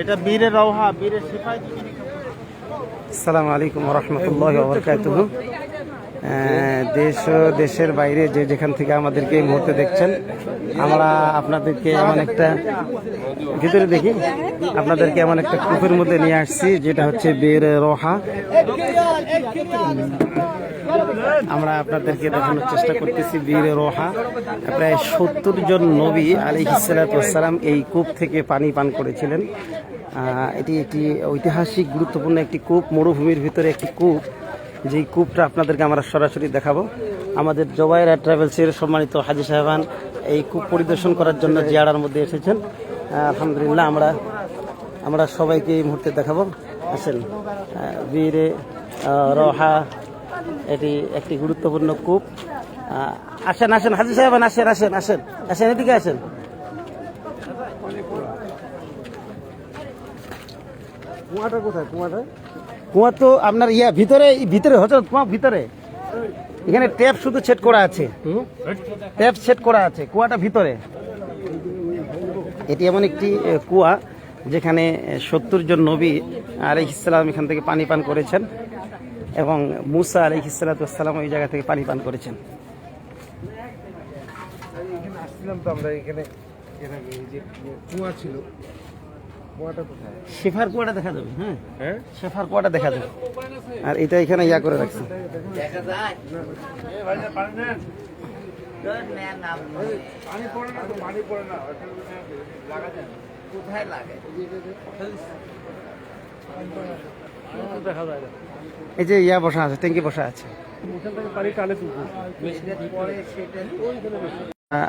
এটা বীরের রওহা সিপাহী। আসসালামু আলাইকুম রহমতুল্লাহ দেশ ও দেশের বাইরে যে যেখান থেকে আমাদেরকে এই মুহূর্তে দেখছেন, আমরা আপনাদেরকে এমন একটা ভিতরে দেখি, আপনাদেরকে এমন একটা কূপের মধ্যে নিয়ে আসছি, যেটা হচ্ছে বীর রোহা। আমরা আপনাদেরকে দেখানোর চেষ্টা করতেছি বীর রোহা। প্রায় সত্তর জন নবী আলী সালাম এই কূপ থেকে পানি পান করেছিলেন। এটি একটি ঐতিহাসিক গুরুত্বপূর্ণ একটি কূপ, মরুভূমির ভিতরে একটি কূপ। যেই কূপটা আপনাদেরকে আমরা সরাসরি দেখাবো। আমাদের জবাইরা ট্রাভেলসের সম্মানিত হাজি সাহেবান এই কূপ পরিদর্শন করার জন্য জিয়াড়ার মধ্যে এসেছেন। আলহামদুলিল্লাহ আমরা আমরা সবাইকে এই মুহূর্তে দেখাবো। আসেন বীরে রহা, এটি একটি গুরুত্বপূর্ণ কূপ। আসেন আসেন, হাজি সাহেবান, আসেন আসেন আসেন আসেন, এদিকে আসেন। কুয়াটা কোথায়? কুয়াটা? কুয়া তো আপনার ইয়া ভিতরে ভিতরে হঠাৎ কুয়া ভিতরে। এখানে ট্যাপ শুধু সেট করা আছে। ট্যাপ সেট করা আছে কুয়াটা ভিতরে। এটি এমন একটি কুয়া যেখানে সত্তর জন নবী আলহ ইসলাম এখান থেকে পানি পান করেছেন এবং মুসা আলহ ইসালাতাম ওই জায়গা থেকে পানি পান করেছেন। আসছিলাম তো আমরা এখানে কুয়া ছিল শেফার কুয়াটা দেখা যাবে হ্যাঁ। হ্যাঁ? শেফার কুয়াটা দেখা যাবে। আর এটা এখানে ইয়া করে রাখছে। পানি পড়ে না তো পানি পড়ে না। লাগা যায় কোথায় লাগে দেখা যায় না এই যে ইয়া বসা আছে ট্যাঙ্কি বসা আছে।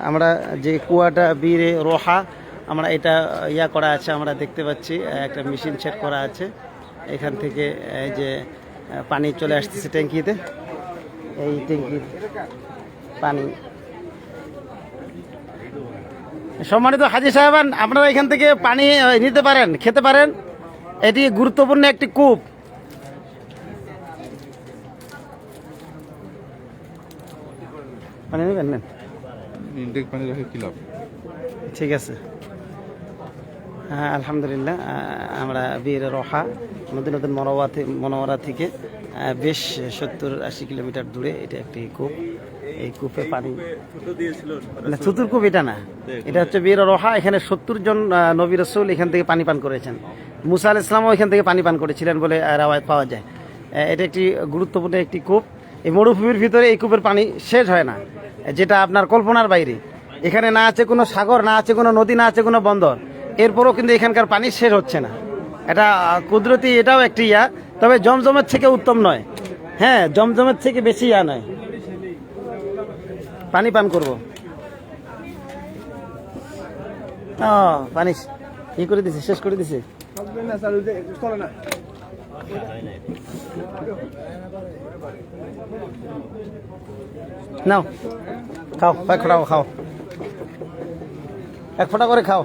আমরা যে কুয়াটা বীরে রোহা আমরা এটা ইয়া করা আছে আমরা দেখতে পাচ্ছি একটা মেশিন সেট করা আছে। এখান থেকে এই যে পানি চলে আসতেছে ট্যাঙ্কিতে। এই ট্যাঙ্কির পানি। সম্মানিত হাজি সাহেবান আপনারা এখান থেকে পানি নিতে পারেন খেতে পারেন। এটি গুরুত্বপূর্ণ একটি কূপ। পানি নেবেন? নেন। ইনটেক পানি রাখে কি লাভ? ঠিক আছে। হ্যাঁ আলহামদুলিল্লাহ আমরা বীর রহা নতুন নতুন মনোয়া থে- মনোয়ারা থেকে বেশ সত্তর আশি কিলোমিটার দূরে এটা একটি কূপ। এই কূপে পানি চতুর কূপ এটা না। এটা হচ্ছে বীর রহা, এখানে সত্তর জন নবী রসুল এখান থেকে পানি পান করেছেন। মুসা আল ইসলামও এখান থেকে পানি পান করেছিলেন বলে রাওয়ায়ত পাওয়া যায়। এটা একটি গুরুত্বপূর্ণ একটি কূপ। এই মরুভূমির ভিতরে এই কূপের পানি শেষ হয় না। যেটা আপনার কল্পনার বাইরে। এখানে না আছে কোনো সাগর, না আছে কোনো নদী, না আছে কোনো বন্দর। এরপরও কিন্তু এখানকার পানি শেষ হচ্ছে না। এটা কুদরতি এটাও একটি ইয়া। তবে জমজমের থেকে উত্তম নয়। হ্যাঁ জমজমের থেকে বেশি ইয়া নয়। পানি পান করব। ও, পানি ই করে দিছে, শেষ করে দিছে। নাও, খাও ফোঁটা খাও। এক ফোঁটা করে খাও।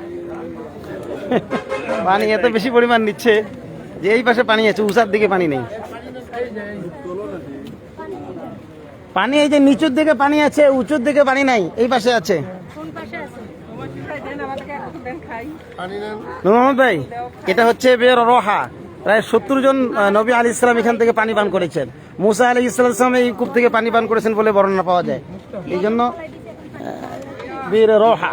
পানি এত বেশি পরিমাণ নিচ্ছে যে এই পাশে পানি আছে উষার দিকে পানি নেই। পানি এই যে নিচুর দিকে পানি আছে উঁচুর দিকে পানি নাই এই পাশে আছে। ভাই এটা হচ্ছে বের রোহা। প্রায় সত্তর জন নবী আলী ইসলাম এখান থেকে পানি পান করেছেন। মুসা আলী ইসলাম এই কূপ থেকে পানি পান করেছেন বলে বর্ণনা পাওয়া যায়। এই জন্য বীর রোহা।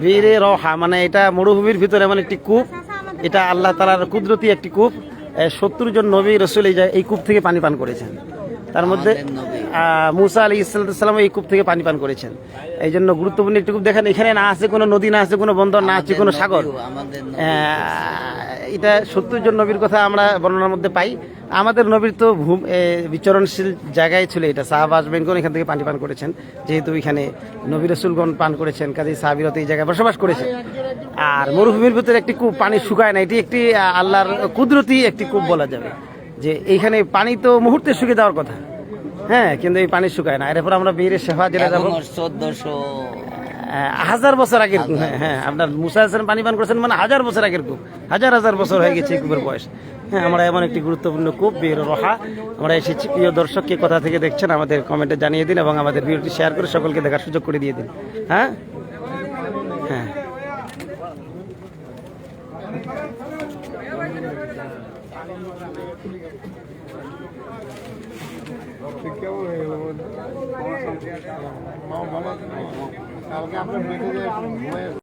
বীরে রহা মানে এটা মরুভূমির ভিতরে মানে একটি কূপ। এটা আল্লাহ তালার কুদরতি একটি কূপ। সত্তর জন নবী রসুল এই কূপ থেকে পানি পান করেছেন। তার মধ্যে মুসা আলী ইসলাম এই কূপ থেকে পানি পান করেছেন। এই জন্য গুরুত্বপূর্ণ একটি কূপ। দেখেন এখানে না আছে কোনো নদী না আছে কোনো বন্দর না আছে কোনো সাগর। এটা সত্তর জন নবীর কথা আমরা বর্ণনার মধ্যে পাই। আমাদের নবীর তো ভূম বিচরণশীল জায়গায় ছিল এটা। সাহাবাজ বেঙ্গন এখান থেকে পানি পান করেছেন। যেহেতু এখানে নবী রসুলগণ পান করেছেন কাজে সাহাবিরত এই জায়গায় বসবাস করেছেন আর মরুভূমির ভিতরে একটি কূপ পানি শুকায় না। এটি একটি আল্লাহর কুদরতি একটি কূপ বলা যাবে। যে এইখানে পানি তো মুহূর্তে শুকিয়ে যাওয়ার কথা। হ্যাঁ কিন্তু এই পানি শুকায় না। এরপর আমরা বীরের সেবা যেটা যাব। চোদ্দশো। হাজার বছর আগের কূপ। হ্যাঁ হ্যাঁ আপনার মুসা হাসান পানি পান করেছেন মানে হাজার বছর আগের কূপ। হাজার হাজার বছর হয়ে গেছে কূপের বয়স। হ্যাঁ আমরা এমন একটি গুরুত্বপূর্ণ কূপ বীর রহা। আমরা এসেছি। প্রিয় দর্শক কে কোথা থেকে দেখছেন আমাদের কমেন্টে জানিয়ে দিন এবং আমাদের ভিডিওটি শেয়ার করে সকলকে দেখার সুযোগ করে দিয়ে দিন। হ্যাঁ? হ্যাঁ। কেমন হয়ে গেল কালকে আপনার যায়